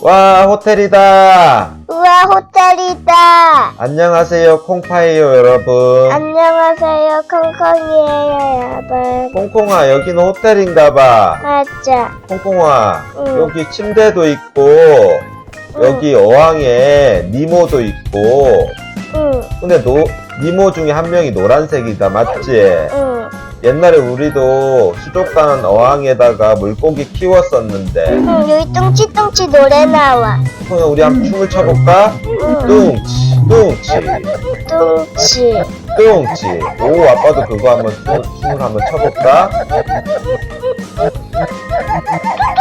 와, 호텔이다. 우와 호텔이다. 안녕하세요, 콩파이요, 여러분. 안녕하세요 콩콩이에요 여러분. 콩콩아, 여기는 호텔인가봐. 맞아. 콩콩아, 응. 여기 침대도 있고, 여기 어항에 니모도 있고, 응. 근데 노, 니모 중에 한 명이 노란색이다, 맞지? 응. 옛날에 우리도 수족관 어항에다가 물고기 키웠었는데, 응. 여기 뚱치뚱치 노래 나와. 콩콩아, 우리 한번 춤을 춰볼까? 응. 뚱치, 뚱치. 뚱치. 뚱치. 오, 아빠도 그거 한번 춤- 춤을 한번 춰볼까?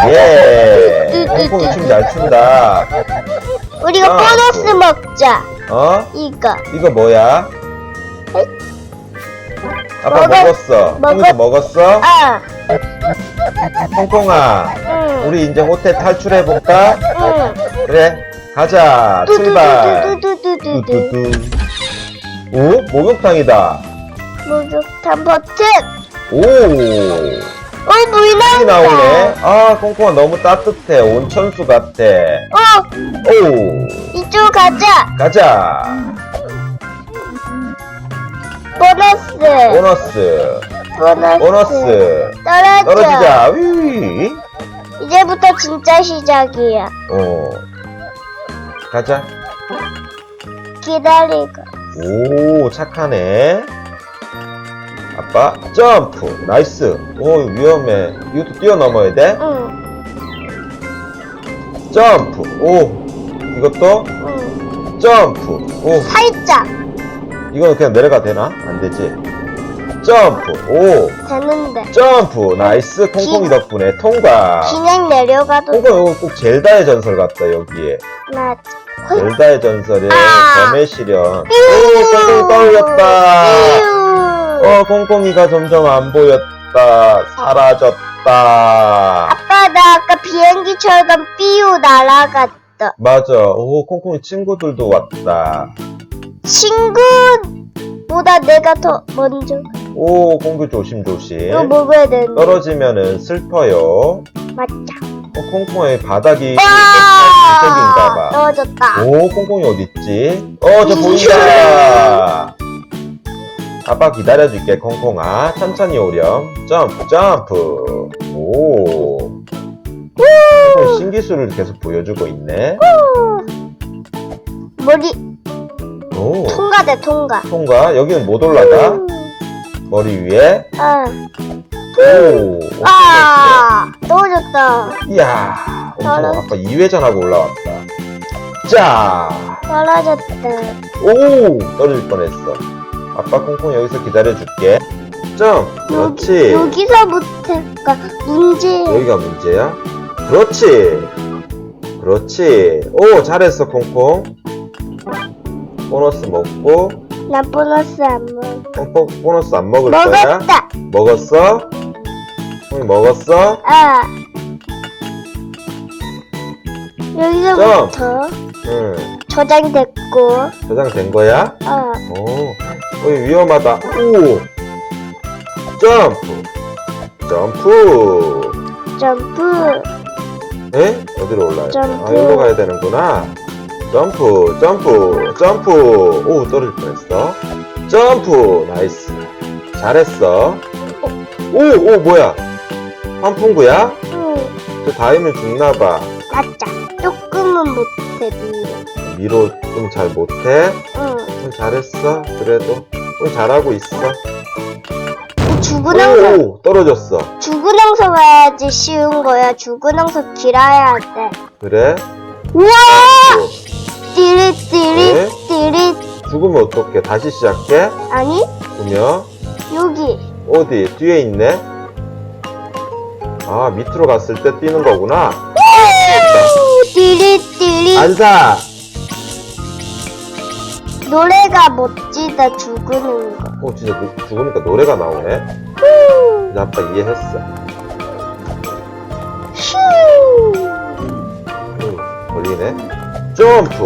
예. 콩콩이 춤 잘 춘다. 우리가 아, 보너스 먹자. 어? 이거. 이거 뭐야? 아빠 먹었- 먹었어. 먹었- 콩이도 먹었어? 아. 콩콩아, 응. 우리 이제 호텔 탈출해 볼까? 응. 그래, 가자. 출발. 뚜뚜뚜. 오, 목욕탕이다. 목욕탕 버튼. 오. 어, 물 물이 나온다. 나오네. 아, 콩콩아 너무 따뜻해. 온천수 같아. 어, 오, 이쪽 가자. 가자. 보너스. 보너스, 보너스. 보너스. 떨어져. 떨어지자. 위. 이제부터 진짜 시작이야. 어, 가자. 기다리고. 오, 착하네. 아빠, 점프. 나이스. 오, 위험해. 이것도 뛰어넘어야 돼? 응, 점프. 오, 이것도 응. 점프. 오, 살짝 이거는 그냥 내려가 되나? 안 되지. 점프. 오, 되는데. 점프. 나이스. 콩콩이 덕분에 통과. 그냥 내려가도 콩콩 이거 꼭 젤다의 전설 같다, 여기에. 맞아. 젤다의 전설에 아. 범의 시련. 오, 콩콩이. 이유. 어, 콩콩이가 점점 안 보였다. 사라졌다. 아빠 나 아까 비행기처럼 삐우 날아갔다. 맞아. 오, 콩콩이 친구들도 왔다. 친구 보다 내가 더 먼저. 오, 콩콩이 조심조심. 이거 먹어야 되는데. 떨어지면은 슬퍼요. 맞자. 어, 콩콩이 바닥이 와! 물색인가봐. 떨어졌다. 오, 콩콩이 어딨지? 어, 저 보인다! 아빠 기다려줄게, 콩콩아. 천천히 오렴. 점프, 점프. 오. 콩콩이 신기술을 계속 보여주고 있네. 머리 오. 통과돼 통과. 통과. 여기는 못 올라가. 머리 위에. 아, 오. 엄청 아, 떨어졌다. 이야. 엄청 떨어져. 아빠 2회전 하고 올라왔다. 자. 떨어졌다. 오! 떨어질 뻔했어. 아빠 콩콩 여기서 기다려줄게. 점! 그렇지. 여기서 못할까? 문제. 여기가 문제야? 그렇지. 그렇지. 오, 잘했어, 콩콩. 보너스 먹고, 나 보너스 안 먹. 콩콩 보너스 안 먹을 거야? 먹었다. 먹었어? 콩 먹었어? 아. 여기서부터 응. 저장됐고. 저장된 거야? 아, 오, 어이 위험하다. 오! 점프! 점프! 점프. 에? 어디로 올라야 돼? 점프. 아, 여기로 가야 되는구나. 점프, 점프, 점프. 오, 떨어질 뻔했어. 점프, 나이스. 잘했어. 오, 오, 뭐야? 환풍구야? 응, 저 닿으면 죽나봐. 맞자. 조금은 못해 미로. 미로 좀 잘 못해? 응. 좀 잘했어. 그래도. 좀 잘하고 있어. 죽은 항서 오, 오, 떨어졌어. 죽은 항서 가야지 쉬운 거야. 죽은 항서 길어야 돼. 그래? 우와! 띠리 네? 띠리 죽으면 어떡해? 다시 시작해? 아니 그러면 여기 어디? 뒤에 있네? 아, 밑으로 갔을 때 뛰는 거구나. 띠리 띠리 안사! 노래가 멋지다 죽는 거. 어, 진짜 노- 죽으니까 노래가 나오네. 이제 아빠 이해했어. 휴. 응, 걸리네. 점프!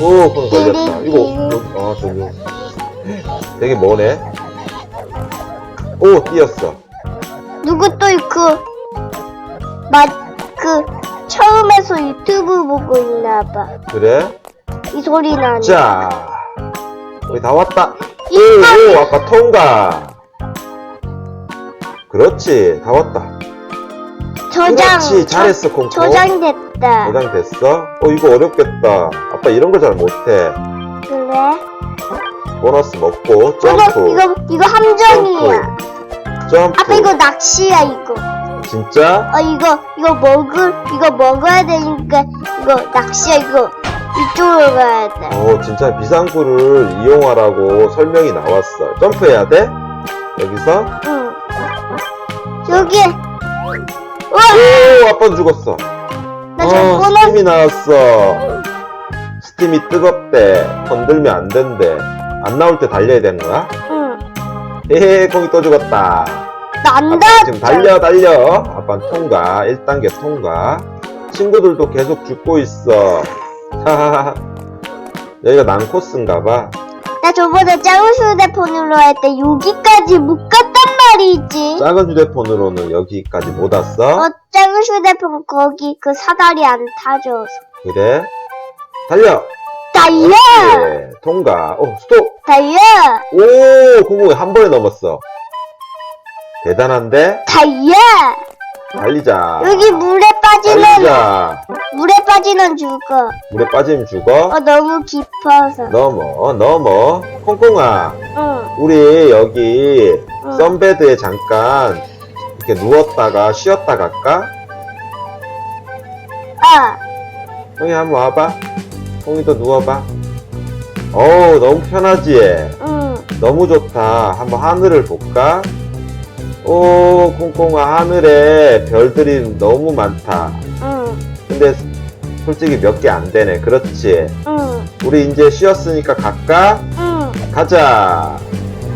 오, 그럼 걸렸다. 이거, 여- 아, 저기. 되게 머네. 오, 뛰었어. 누구 또 그, 맛, 그, 처음에서 유튜브 보고 있나봐. 그래? 이 소리 나네. 자, 거의 다 왔다. 이 오, 오, 아빠 통과. 그렇지, 다 왔다. 저장. 그렇지, 잘했어, 저- 콩콩. 저장됐다. 저장 됐어? 어, 이거 어렵겠다. 아빠 이런 거잘 못해. 그래? 보너스 먹고, 이거 점프. 이거 이거 함정이야. 점프. 아빠 이거 낚시야 이거. 진짜? 어 이거 이거 먹을 이거 먹어야 되니까 이거 낚시야 이거 이쪽으로 가야 돼. 어, 진짜 비상구를 이용하라고 설명이 나왔어. 점프해야 돼? 여기서? 응. 여기. 오, 아빠 죽었어. 나 어, 저번에 스팀이 나왔어. 스팀이 뜨겁대. 건들면 안 된대. 안 나올 때 달려야 되는 거야? 응. 헤헤, 거기 또 죽었다. 나안 아빠 지금. 달려, 달려. 아빠 통과. 1단계 통과. 친구들도 계속 죽고 있어. 하하하. 여기가 난코스인가 봐. 나 저번에 짱구 휴대폰으로 할 때 여기까지 못 갔단 말이지. 작은 휴대폰으로는 여기까지 못 왔어? 어, 짱구 휴대폰 거기 그 사다리 안 타줘서. 그래? 달려! 달려! 예, 통과. 오, 스톱! 달려! 오, 공공이 한 번에 넘었어. 대단한데? 달려! 달리자. 여기 물에 빠지면, 달리자. 물에 빠지면 죽어. 물에 빠지면 죽어? 어, 너무 깊어서. 넘어, 넘어. 콩콩아, 응, 우리 여기 응. 썬베드에 잠깐 이렇게 누웠다가 쉬었다 갈까? 아, 콩이 한번 와봐. 콩이도 누워봐. 어우, 너무 편하지? 응. 너무 좋다. 한번 하늘을 볼까? 오, 콩콩아, 하늘에 별들이 너무 많다. 응, 근데 솔직히 몇 개 안 되네. 그렇지. 응, 우리 이제 쉬었으니까 갈까? 응. 가자.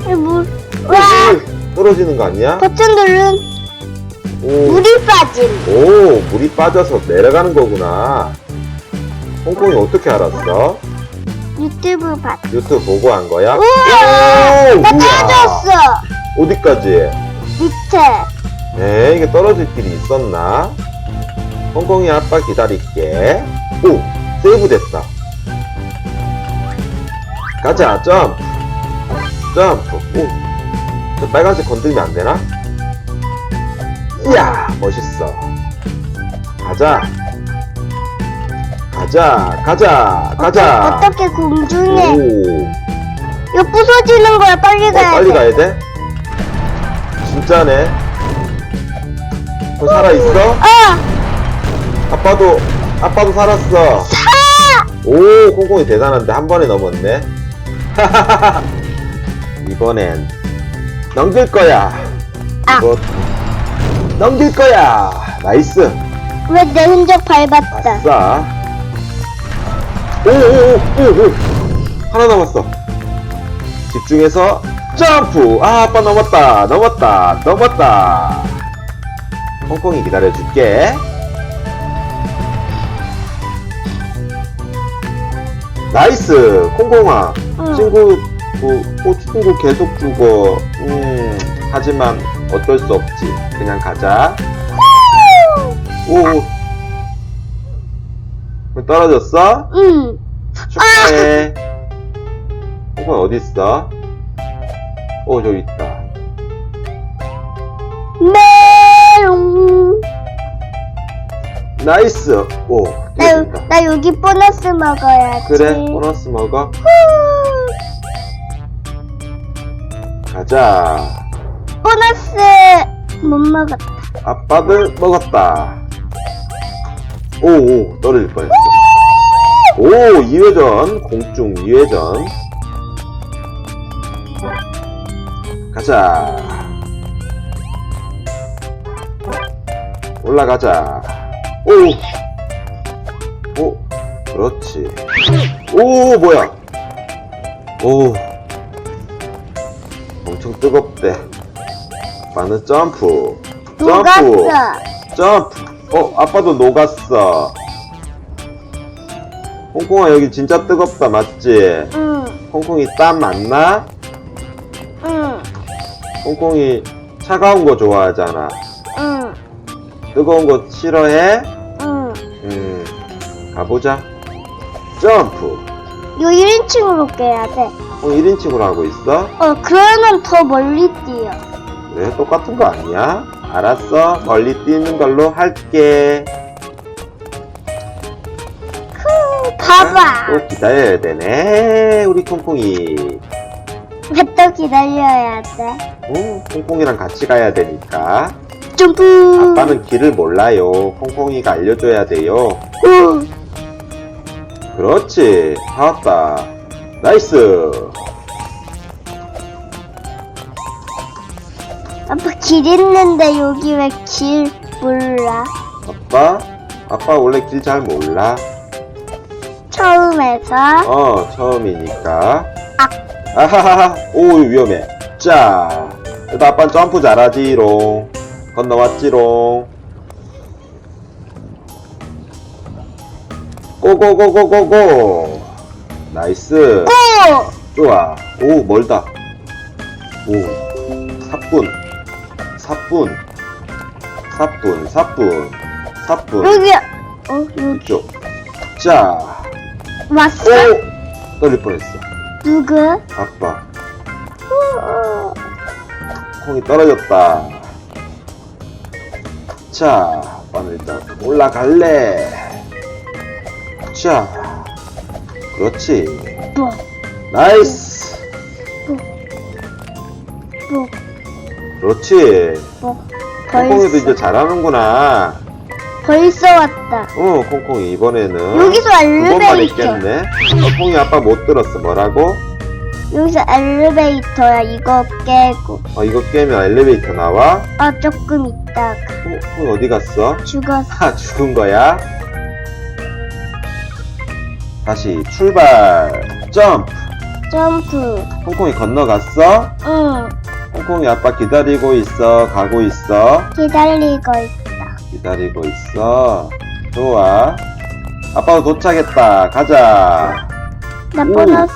이 물, 와! 물 떨어지는 거 아니야? 버튼 누른 오, 물이 빠짐. 오, 물이 빠져서 내려가는 거구나. 콩콩이 어떻게 알았어? 유튜브 봤. 유튜브 보고 한 거야? 우와! 오, 나 우와. 떨어졌어! 어디까지? 밑에. 에 이게 떨어질 길이 있었나? 콩콩이 아빠 기다릴게. 오, 세이브 됐다. 가자, 점프. 점프. 오, 저 빨간색 건들면 안 되나? 이야, 멋있어. 가자. 가자, 가자, 가자. 어떻게 공중에. 오, 이거 부서지는 거야. 빨리 어, 가야 빨리 돼. 가야 돼? 진짜네. 어, 살아있어? 아! 아빠도, 아빠도 살았어. 사! 오, 콩콩이 대단한데 한 번에 넘었네. 이번엔 넘길 거야. 아. 이거 넘길 거야. 나이스. 왜 내 흔적 밟았다. 아싸. 오, 오, 오, 오, 오. 하나 남았어. 집중해서 점프. 아, 아빠 넘었다. 넘었다. 넘었다. 콩콩이 기다려줄게. 나이스. 콩콩아. 응. 친구, 그, 어, 친구 계속 죽어. 음, 하지만 어쩔 수 없지. 그냥 가자. 오, 오. 떨어졌어? 응. 축하해. 이건 어디 있어? 오 저기 있다. 메롱. 나이스. 오 나, 뛰어준다. 나 여기 보너스 먹어야지. 그래 보너스 먹어. 후. 가자. 보너스 못 먹었다. 아빠들 먹었다. 오오 떨어질 뻔했어. 오 2회전 공중 2회전. 가자. 올라가자. 오. 오. 그렇지. 오, 뭐야. 오. 엄청 뜨겁대. 아빠는 점프. 점프. 녹았어. 점프. 어, 아빠도 녹았어. 콩콩아, 여기 진짜 뜨겁다, 맞지? 응. 콩콩이 땀안 나? 응. 콩콩이 차가운 거 좋아하잖아. 응. 뜨거운 거 싫어해? 응. 가보자. 점프. 이거 1인칭으로 깨야 돼. 어, 1인칭으로 하고 있어? 어, 그러면 더 멀리 뛰어. 그래, 똑같은 거 아니야? 알았어. 멀리 뛰는 걸로 할게. 봐봐. 또 기다려야 되네. 우리 콩콩이. 왜 또 기다려야 돼? 응, 콩콩이랑 같이 가야 되니까. 점프. 아빠는 길을 몰라요. 콩콩이가 알려줘야 돼요. 우. 그렇지. 다 왔다. 나이스. 아빠 길 있는데 여기 왜 길 몰라? 아빠? 아빠 원래 길 잘 몰라. 처음에서 어, 처음이니까. 아. 아하하하. 오, 위험해. 자. 그래도 아빠는 점프 잘하지롱. 건너왔지롱. 고고고고고고. 나이스. 고! 좋아. 오, 멀다. 오, 사뿐. 사뿐. 사뿐, 사뿐. 사뿐. 여기 어 여기 이쪽. 자. 왔어? 오! 떨릴 뻔했어. 누구? 아빠. 어, 콩이 떨어졌다. 자, 아빠는 일단 올라갈래. 자. 그렇지. 뭐? 나이스. 뭐? 그렇지. 뭐? 콩콩이도 벌써 이제 잘하는구나. 벌써 왔다. 어, 콩콩이 이번에는 여기서 두 번만 엘리베이터. 있겠네. 어, 콩이 아빠 못 들었어. 뭐라고? 여기서 엘리베이터야. 이거 깨고. 어, 이거 깨면 엘리베이터 나와? 아 조금 있다가 어, 콩이 어디 갔어? 죽었어. 아, 죽은 거야? 다시 출발. 점프. 점프. 콩콩이 건너갔어? 응. 콩콩이 아빠 기다리고 있어. 가고 있어. 기다리고 있다. 기다리고 있어. 좋아. 아빠도 도착했다. 가자. 나 오. 보너스.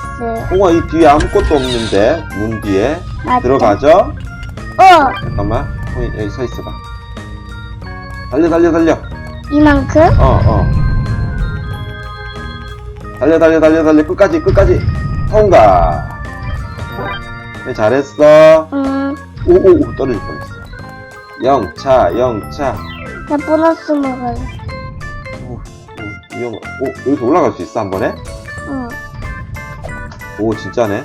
콩아 이 뒤에 아무것도 없는데 문 뒤에 맞다. 들어가죠? 어. 잠깐만. 콩이 여기 서 있어봐. 달려 달려 달려. 이만큼? 어 어. 달려 달려 달려 달려 끝까지 끝까지 통과. 네, 잘했어. 응. 오오오 떨어질 뻔했어. 영차 영차. 나 보너스 먹을래. 오, 오, 위험하. 오 여기서 올라갈 수 있어 한 번에? 응. 오 진짜네.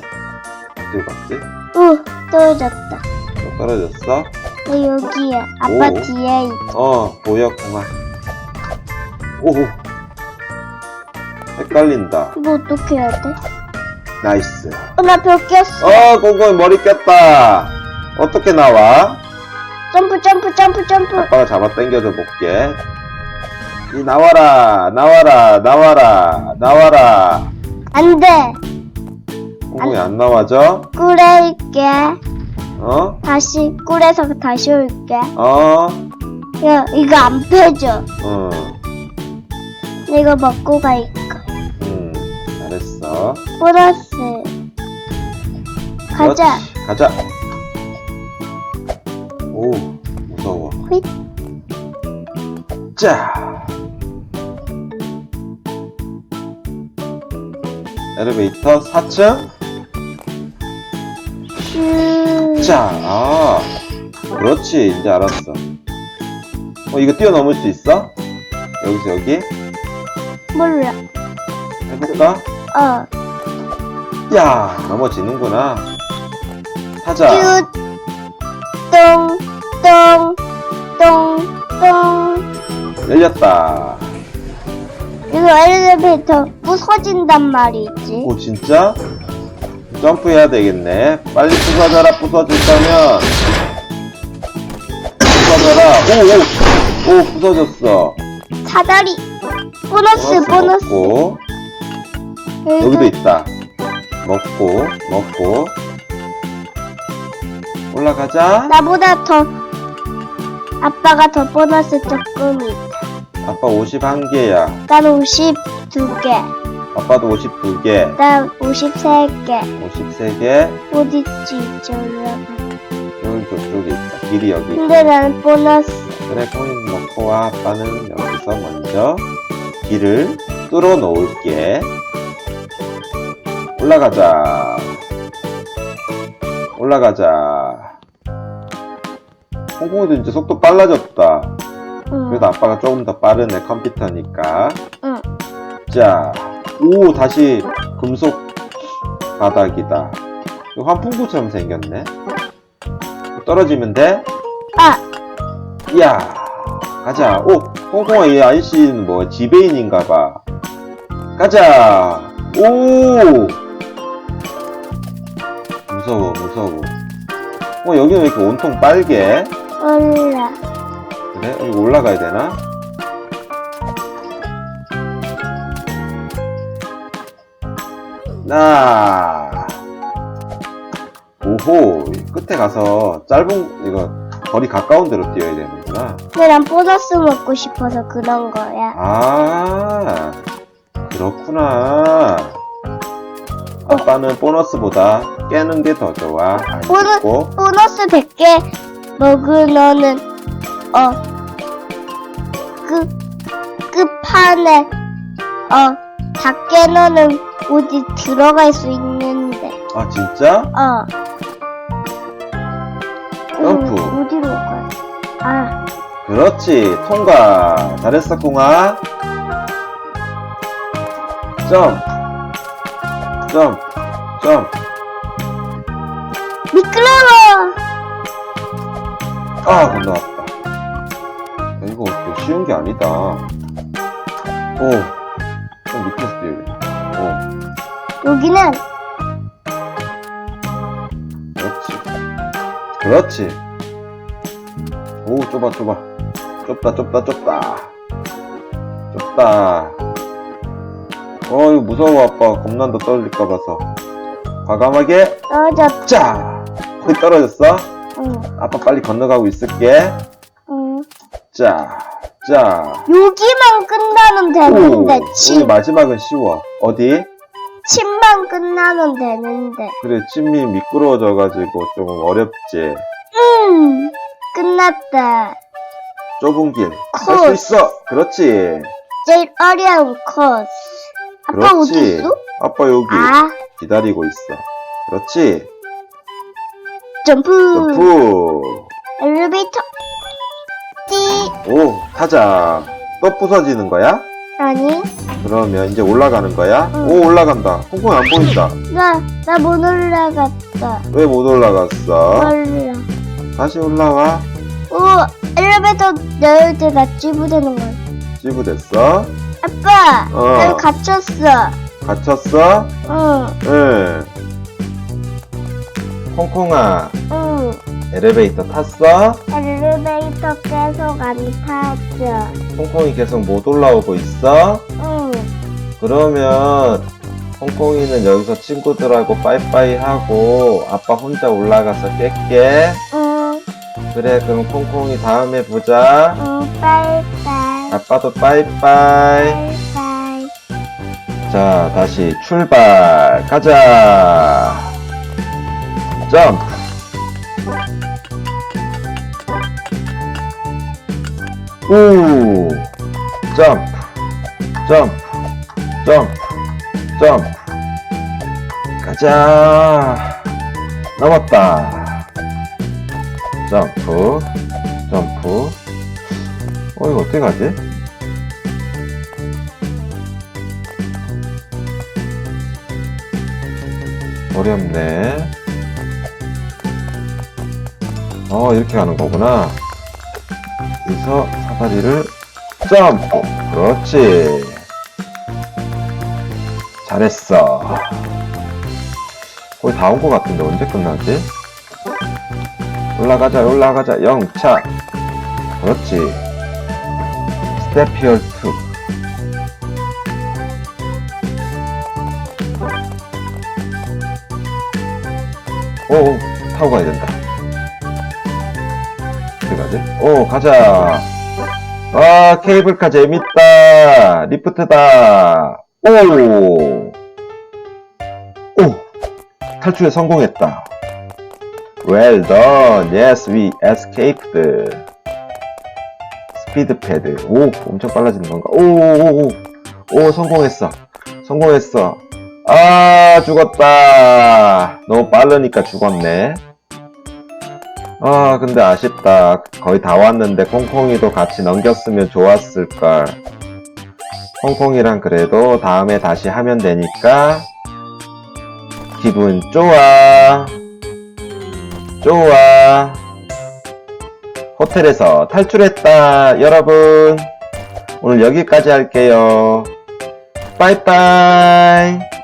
어디 갔지? 우 떨어졌다. 또 떨어졌어? 나 여기야. 아빠 오. 뒤에 있. 어 공아. 오오. 헷갈린다. 이거 어떻게 해야 돼? 나이스. 어, 나벽 꼈어. 어 공공이 머리 꼈다. 어떻게 나와? 점프 점프 점프 점프. 아빠가 잡아 당겨줘 볼게. 이 나와라 나와라 나와라 나와라. 안 돼. 공공이 안 나와져? 꿀에 있게. 어? 다시 꿀에서 다시 올게. 어? 야 이거 안 빼줘. 어. 나 이거 먹고 갈까. 음. 잘했어. 보너스. 가자. 그렇지. 가자. 오, 무서워. 휘. 자. 엘리베이터 4층. 슈. 자, 아. 그렇지. 이제 알았어. 어, 이거 뛰어넘을 수 있어? 여기서 여기? 몰라. 해볼까? 어. 야, 넘어지는구나. 타자. 쭈. 똥. 똥. 똥. 똥. 열렸다. 이거 엘리베이터 부서진단 말이지. 오 진짜? 점프해야 되겠네 빨리 부서져라 부서질 거면 부서져라 오오 오, 부서졌어 사다리. 보너스 보너스. 먹고 여기도 있다 먹고 먹고 올라가자 나보다 더 아빠가 더 보너스 조금 있다. 아빠 51개야 난 52개. 아빠도 52개 난 53개. 53개 어딨지 저기야. 여기 저쪽에 있다 길이 여기 근데 나는 보너스. 그래 코인 먹고 와 아빠는 여기서 먼저 길을 끌어 놓을게. 올라가자. 올라가자. 홍콩이도 이제 속도 빨라졌다. 응. 그래도 아빠가 조금 더 빠르네, 컴퓨터니까. 응. 자, 오, 다시 금속 바닥이다. 환풍구처럼 생겼네. 떨어지면 돼? 아, 이야, 가자. 오, 홍콩아, 이 아저씨는 뭐, 지배인인가봐. 가자. 오! 무서워, 무서워. 어, 여기는 왜 이렇게 온통 빨개? 올라. 그래? 여기 올라가야 되나? 나 오호 이 끝에 가서 짧은 이거 거리 가까운 데로 뛰어야 되는구나 근데 난 보너스 먹고 싶어서 그런 거야. 아 그렇구나 아빠는 보너스보다 깨는 게 더 좋아? 알겠고? 보너스 100개 먹으면은 어, 그 끝판에 어, 다 깨면은 어디 들어갈 수 있는데. 아 진짜? 어. 점프. 음, 어디로 가? 아, 그렇지. 통과. 잘했어 콩아 점프. 점프. 점프 미끄러워. 아 건너왔다 야, 이거 또 쉬운 게 아니다. 오 좀 밑에서 뛰어야 오. 여기는 그렇지. 그렇지. 오 좁아 좁아. 좁다 좁다 좁다. 좁다. 어 이거 무서워 아빠. 겁난다 떨어질까 봐서. 과감하게. 떨어졌. 자 거기 떨어졌어 응, 아빠 빨리 건너가고 있을게 응. 자, 자. 여기만 끝나면 되는데 오, 침 오늘 마지막은 쉬워. 어디? 침만 끝나면 되는데. 그래, 침이 미끄러워져가지고 좀 어렵지. 음, 끝났다. 좁은 길. 할수 코스. 있어. 그렇지. 제일 어려운 코스. 아빠 그렇지. 어디 있어? 아빠 여기 아, 기다리고 있어. 그렇지. 점프. 점프. 엘리베이터. 띠. 오, 타자. 또 부서지는 거야? 아니, 그러면 이제 올라가는 거야? 응. 오, 올라간다. 콩콩이 안 보인다. 나, 나 못 올라갔다. 왜 못 올라갔어? 올라. 다시 올라와. 오, 엘리베이터 내릴 때나 찌부되는 거야. 찌부됐어? 아빠, 어. 나 갇혔어. 갇혔어? 응, 응. 콩콩아, 응. 엘리베이터 탔어? 엘리베이터 계속 안 타죠. 콩콩이 계속 못 올라오고 있어? 응. 그러면 콩콩이는 여기서 친구들하고 빠이빠이 하고 아빠 혼자 올라가서 깰게. 응, 그래, 그럼 콩콩이 다음에 보자. 응, 빠이빠이. 아빠도 빠이빠이. 빠이빠이. 자, 다시 출발. 가자. 점프. 우. 점프. 점프. 점프. 점프. 가자. 넘었다. 점프. 점프. 어, 이거 어떻게 가지? 어렵네. 어, 이렇게 가는 거구나. 여기서 사다리를 점프. 그렇지. 잘했어. 거의 다 온 것 같은데 언제 끝나지? 올라가자, 올라가자. 영차. 그렇지. 스테피얼 2. 오, 타고 가야 된다. 오, 가자. 아, 케이블카 재밌다. 리프트다. 오. 오. 탈출에 성공했다. Well done. Yes, we escaped. 스피드 패드. 오, 엄청 빨라지는 건가? 오, 오, 오. 오, 성공했어. 성공했어. 아, 죽었다. 너무 빠르니까 죽었네. 아, 근데 아쉽다. 거의 다 왔는데 콩콩이도 같이 넘겼으면 좋았을걸. 콩콩이랑 그래도 다음에 다시 하면 되니까 기분 좋아. 좋아. 호텔에서 탈출했다. 여러분, 오늘 여기까지 할게요. 빠이빠이.